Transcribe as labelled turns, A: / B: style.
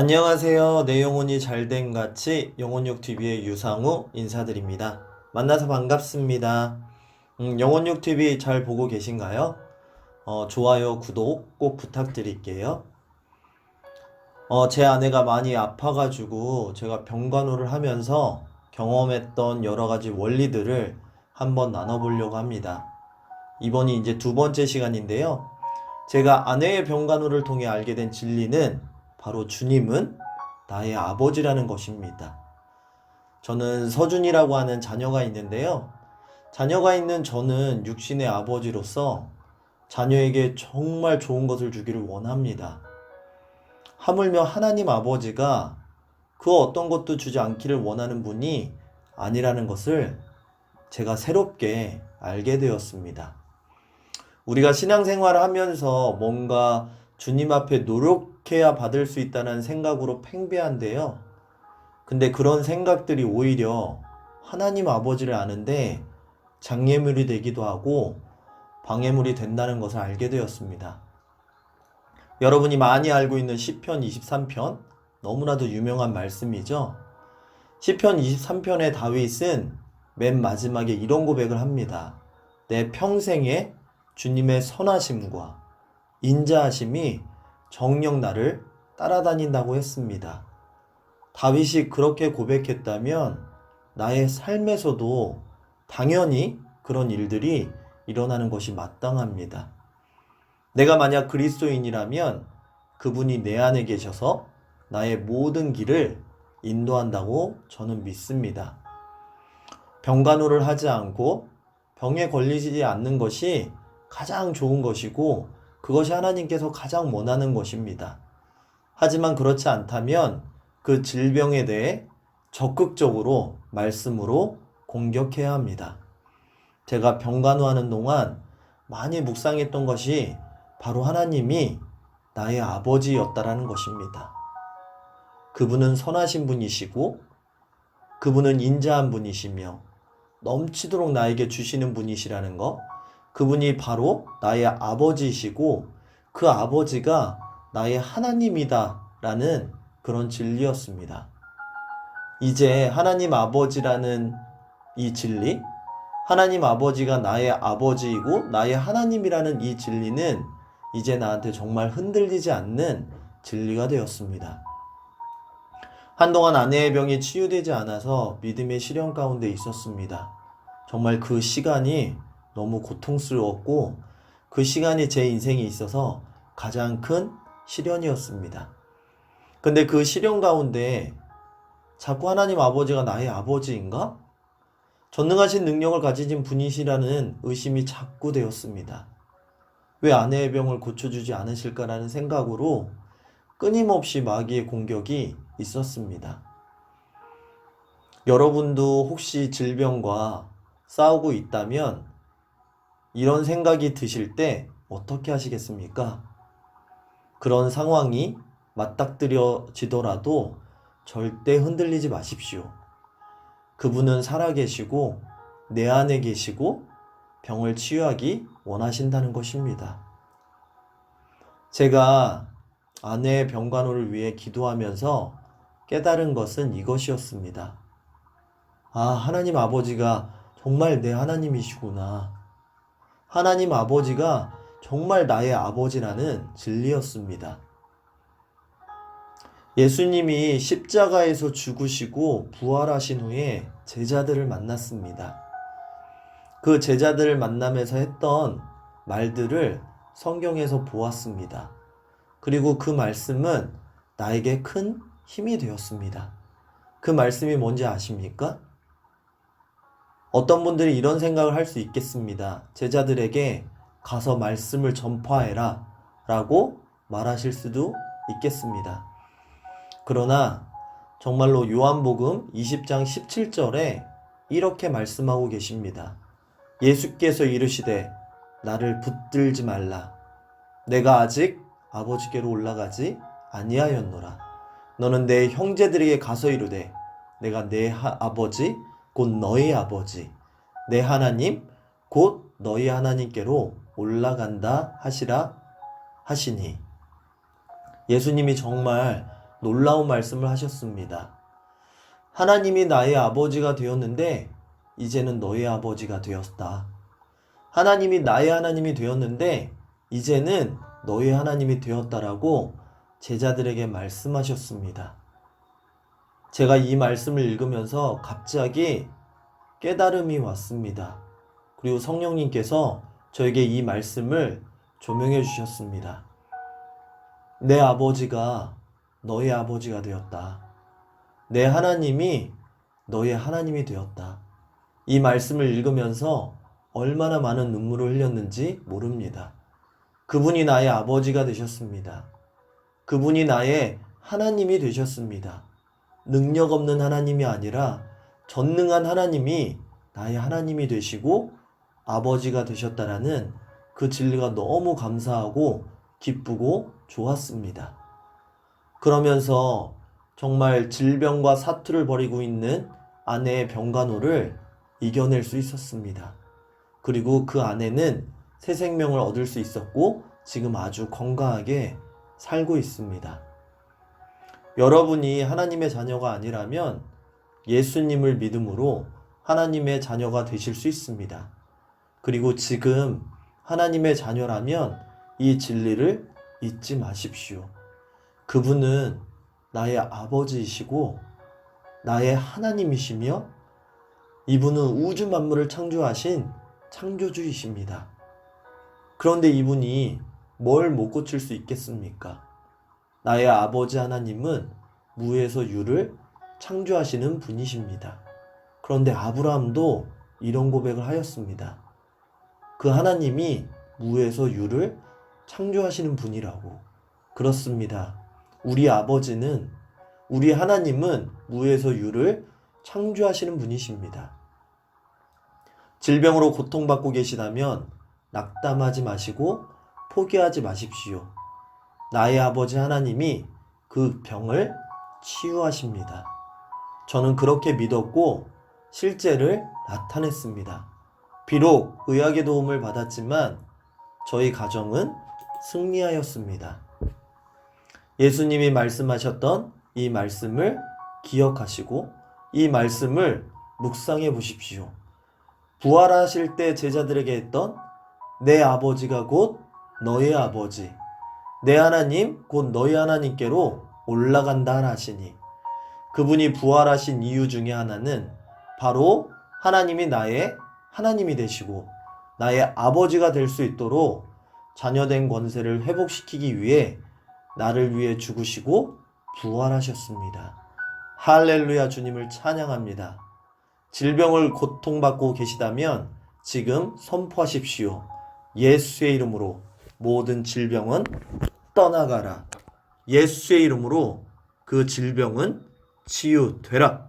A: 안녕하세요. 내 영혼이 잘된 같이 영혼육 TV의 유상우 인사드립니다. 만나서 반갑습니다. 음, 영혼육 TV 잘 보고 계신가요? 어, 좋아요, 구독 꼭 부탁드릴게요. 어, 제 아내가 많이 아파가지고 제가 병간호를 하면서 경험했던 여러 가지 원리들을 한번 나눠보려고 합니다. 이번이 이제 두 번째 시간인데요. 제가 아내의 병간호를 통해 알게 된 진리는 바로 주님은 나의 아버지라는 것입니다. 저는 서준이라고 하는 자녀가 있는데요. 자녀가 있는 저는 육신의 아버지로서 자녀에게 정말 좋은 것을 주기를 원합니다. 하물며 하나님 아버지가 그 어떤 것도 주지 않기를 원하는 분이 아니라는 것을 제가 새롭게 알게 되었습니다. 우리가 신앙생활을 하면서 뭔가 주님 앞에 노력해야 받을 수 있다는 생각으로 팽배한데요. 근데 그런 생각들이 오히려 하나님 아버지를 아는데 장애물이 되기도 하고 방해물이 된다는 것을 알게 되었습니다. 여러분이 많이 알고 있는 시편 23편 너무나도 유명한 말씀이죠. 시편 23편의 다윗은 맨 마지막에 이런 고백을 합니다. 내 평생에 주님의 선하심과 인자하심이 정녕 나를 따라다닌다고 했습니다. 다윗이 그렇게 고백했다면 나의 삶에서도 당연히 그런 일들이 일어나는 것이 마땅합니다. 내가 만약 그리스도인이라면 그분이 내 안에 계셔서 나의 모든 길을 인도한다고 저는 믿습니다. 병간호를 하지 않고 병에 걸리지 않는 것이 가장 좋은 것이고 그것이 하나님께서 가장 원하는 것입니다. 하지만 그렇지 않다면 그 질병에 대해 적극적으로 말씀으로 공격해야 합니다. 제가 병간호하는 동안 많이 묵상했던 것이 바로 하나님이 나의 아버지였다라는 것입니다. 그분은 선하신 분이시고 그분은 인자한 분이시며 넘치도록 나에게 주시는 분이시라는 것 그분이 바로 나의 아버지이시고 그 아버지가 나의 하나님이다 라는 그런 진리였습니다. 이제 하나님 아버지라는 이 진리, 하나님 아버지가 나의 아버지이고 나의 하나님이라는 이 진리는 이제 나한테 정말 흔들리지 않는 진리가 되었습니다. 한동안 아내의 병이 치유되지 않아서 믿음의 시련 가운데 있었습니다. 정말 그 시간이 너무 고통스러웠고 그 시간이 제 인생에 있어서 가장 큰 시련이었습니다. 근데 그 시련 가운데 자꾸 하나님 아버지가 나의 아버지인가? 전능하신 능력을 가지신 분이시라는 의심이 자꾸 되었습니다. 왜 아내의 병을 고쳐주지 않으실까라는 생각으로 끊임없이 마귀의 공격이 있었습니다. 여러분도 혹시 질병과 싸우고 있다면 이런 생각이 드실 때 어떻게 하시겠습니까? 그런 상황이 맞닥뜨려지더라도 절대 흔들리지 마십시오. 그분은 살아계시고 내 안에 계시고 병을 치유하기 원하신다는 것입니다. 제가 아내의 병간호를 위해 기도하면서 깨달은 것은 이것이었습니다. 아, 하나님 아버지가 정말 내 하나님이시구나. 하나님 아버지가 정말 나의 아버지라는 진리였습니다. 예수님이 십자가에서 죽으시고 부활하신 후에 제자들을 만났습니다. 그 제자들을 만나면서 했던 말들을 성경에서 보았습니다. 그리고 그 말씀은 나에게 큰 힘이 되었습니다. 그 말씀이 뭔지 아십니까? 어떤 분들이 이런 생각을 할 수 있겠습니다. 제자들에게 가서 말씀을 전파해라 라고 말하실 수도 있겠습니다. 그러나 정말로 요한복음 20장 17절에 이렇게 말씀하고 계십니다. 예수께서 이르시되 나를 붙들지 말라. 내가 아직 아버지께로 올라가지 아니하였노라. 너는 내 형제들에게 가서 이르되 내가 내 하- 아버지 곧 너희 아버지 내 하나님 곧 너희 하나님께로 올라간다 하시라 하시니 예수님이 정말 놀라운 말씀을 하셨습니다. 하나님이 나의 아버지가 되었는데 이제는 너의 아버지가 되었다. 하나님이 나의 하나님이 되었는데 이제는 너의 하나님이 되었다라고 제자들에게 말씀하셨습니다. 제가 이 말씀을 읽으면서 갑자기 깨달음이 왔습니다. 그리고 성령님께서 저에게 이 말씀을 조명해 주셨습니다. 내 아버지가 너의 아버지가 되었다. 내 하나님이 너의 하나님이 되었다. 이 말씀을 읽으면서 얼마나 많은 눈물을 흘렸는지 모릅니다. 그분이 나의 아버지가 되셨습니다. 그분이 나의 하나님이 되셨습니다. 능력 없는 하나님이 아니라 전능한 하나님이 나의 하나님이 되시고 아버지가 되셨다라는 그 진리가 너무 감사하고 기쁘고 좋았습니다. 그러면서 정말 질병과 사투를 벌이고 있는 아내의 병간호를 이겨낼 수 있었습니다. 그리고 그 아내는 새 생명을 얻을 수 있었고 지금 아주 건강하게 살고 있습니다. 여러분이 하나님의 자녀가 아니라면 예수님을 믿음으로 하나님의 자녀가 되실 수 있습니다. 그리고 지금 하나님의 자녀라면 이 진리를 잊지 마십시오. 그분은 나의 아버지이시고 나의 하나님이시며 이분은 우주 만물을 창조하신 창조주이십니다. 그런데 이분이 뭘 못 고칠 수 있겠습니까? 나의 아버지 하나님은 무에서 유를 창조하시는 분이십니다. 그런데 아브라함도 이런 고백을 하였습니다. 그 하나님이 무에서 유를 창조하시는 분이라고. 그렇습니다. 우리 아버지는, 우리 하나님은 무에서 유를 창조하시는 분이십니다. 질병으로 고통받고 계시다면 낙담하지 마시고 포기하지 마십시오. 나의 아버지 하나님이 그 병을 치유하십니다. 저는 그렇게 믿었고 실제를 나타냈습니다. 비록 의학의 도움을 받았지만 저희 가정은 승리하였습니다. 예수님이 말씀하셨던 이 말씀을 기억하시고 이 말씀을 묵상해 보십시오. 부활하실 때 제자들에게 했던 내 아버지가 곧 너의 아버지, 내 하나님 곧 너희 하나님께로 올라간다 하시니 그분이 부활하신 이유 중에 하나는 바로 하나님이 나의 하나님이 되시고 나의 아버지가 될 수 있도록 자녀된 권세를 회복시키기 위해 나를 위해 죽으시고 부활하셨습니다. 할렐루야 주님을 찬양합니다. 질병을 고통받고 계시다면 지금 선포하십시오. 예수의 이름으로 모든 질병은 떠나가라. 예수의 이름으로 그 질병은 치유되라.